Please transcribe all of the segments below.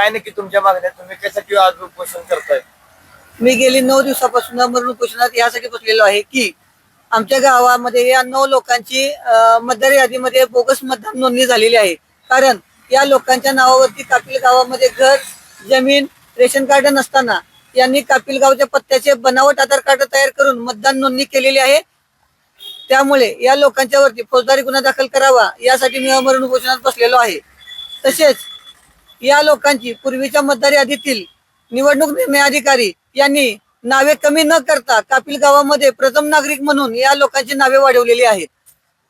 काय नक्की तुमच्या मागण्या तुम्ही कशासाठी आज उपोषण करताय? मी गेली नऊ दिवसापासून मरण उपोषणात यासाठी बसलेलो आहे की आमच्या गावामध्ये या नऊ लोकांची अं, मतदार यादीमध्ये बोगस मतदान नोंदणी झालेली आहे. कारण या लोकांच्या नावावरती कापिल गावामध्ये घर जमीन रेशन कार्ड नसताना यांनी कापिल गावच्या पत्त्याचे बनावट आधार कार्ड तयार करून मतदान नोंदणी केलेली आहे. त्यामुळे या लोकांच्या वरती फौजदारी गुन्हा दाखल करावा यासाठी मी अमरण उपोषणात बसलेलो आहे. तसेच या लोकांची पूर्वीच्या मतदार यादीतील निवडणूक निर्णय अधिकारी यांनी नावे कमी न करता कापिल गावामध्ये प्रथम नागरिक म्हणून या लोकांची नावे वाढवलेली आहेत.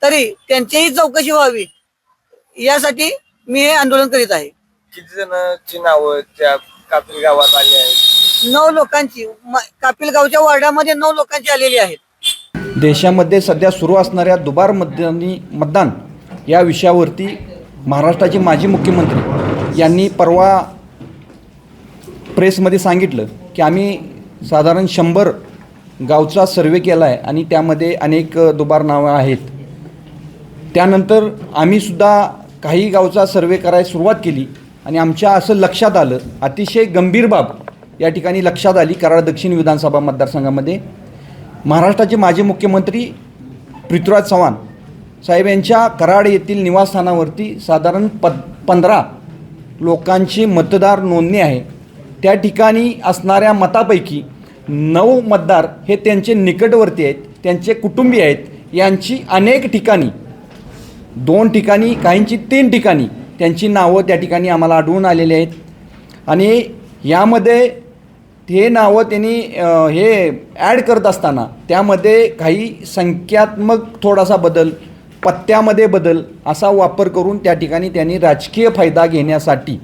तरी त्यांचीही चौकशी व्हावी यासाठी मी हे आंदोलन करीत आहे. किती जणांची नावं त्या कापिल गावात आली आहेत? नऊ लोकांची म- कापिल गावच्या वार्डामध्ये नऊ लोकांची आलेली आहेत. देशामध्ये सध्या सुरू असणाऱ्या दुबार मतदानी मतदान या विषयावरती महाराष्ट्राचे माजी मुख्यमंत्री यांनी परवा प्रेसमध्ये सांगितलं की आम्ही साधारण शंभर गावचा सर्वे केला आहे आणि त्यामध्ये अनेक दुबार नावं आहेत. त्यानंतर आम्हीसुद्धा काही गावचा सर्वे करायला सुरुवात केली आणि आमच्या असं लक्षात आलं अतिशय गंभीर बाब या ठिकाणी लक्षात आली कराड दक्षिण विधानसभा मतदारसंघामध्ये. महाराष्ट्राचे माजी मुख्यमंत्री पृथ्वीराज चव्हाण साहेब यांच्या कराड येथील निवासस्थानावरती साधारण प पंधरा लोकांची मतदार नोंदणी आहे. त्या ठिकाणी असणाऱ्या मतापैकी नऊ मतदार हे त्यांचे निकटवर्ती आहेत त्यांचे कुटुंबीय आहेत. यांची अनेक ठिकाणी दोन ठिकाणी काहींची तीन ठिकाणी त्यांची नावं त्या ठिकाणी आम्हाला आढळून आलेली आहेत. आणि यामध्ये हे नावं त्यांनी हे ॲड करत असताना त्यामध्ये काही संख्यात्मक थोडासा बदल पत्त्यामध्ये बदल असा वापर करून त्या ठिकाणी त्यांनी राजकीय फायदा घेण्यासाठी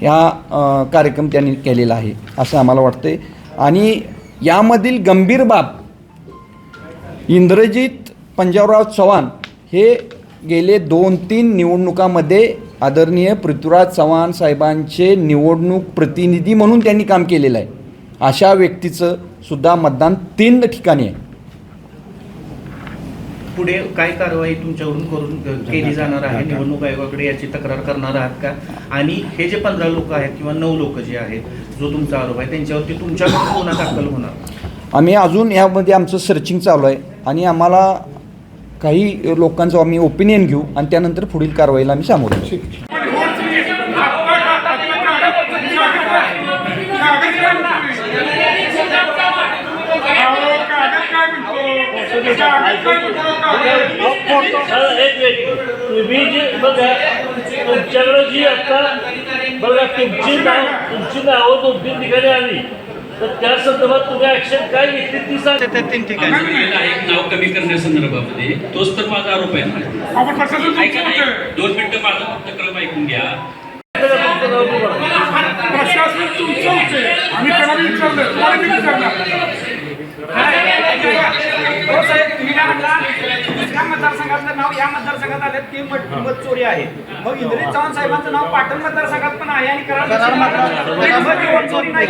ह्या कार्यक्रम त्यांनी केलेला आहे असं आम्हाला वाटते आणि यामधील गंभीर बाब इंद्रजित पंजाबराव चव्हाण हे गेले दोन तीन निवडणुकामध्ये आदरणीय पृथ्वीराज चव्हाण साहेबांचे निवडणूक प्रतिनिधी म्हणून त्यांनी काम केलेलं आहे. अशा व्यक्तीचं सुद्धा मतदान तीन ठिकाणी आहे. पुढे काय कारवाई तुमच्याकडून करून केली जाणार आहे निवडणूक आयोगाकडे याची तक्रार करणार आहात का आणि हे जे पंधरा लोक आहेत किंवा नऊ लोक जे आहेत जो तुमचा आरोप आहे त्यांच्यावरती तुमच्याकडून गुन्हा दाखल होणार आम्ही अजून यामध्ये आमचं सर्चिंग चालू आहे आणि आम्हाला काही लोकांचं आम्ही ओपिनियन घेऊ आणि त्यानंतर पुढील कारवाईला आम्ही सामोरे जाऊ. हा, एक मिनिट तुम्ही जी बघा तुमच्याकडे जी आता बघा तुमची नाव तुमची नावं तुमची ठिकाणी आली तर त्या संदर्भात तुम्ही ऍक्शन काय घेतली ती सांग दिलेलं आहे नाव कमी करण्यासंदर्भामध्ये तोच तर माझा आरोप आहे ना ऐका ना, दोन मिनिटं माझा फक्त क्रम ऐकून घ्या प्रशासन तुमचं आम्ही त्याला विचारलं तुम्हाला विचारणार. हो? दुसऱ्या मतदारसंघातलं नाव या मतदारसंघात आलं ते मत चोरी आहे मग इंद्रित चव्हाण साहेबांचं नाव पाटण मतदारसंघात पण आहे आणि कराड मतदारसंघात चोरी नाही?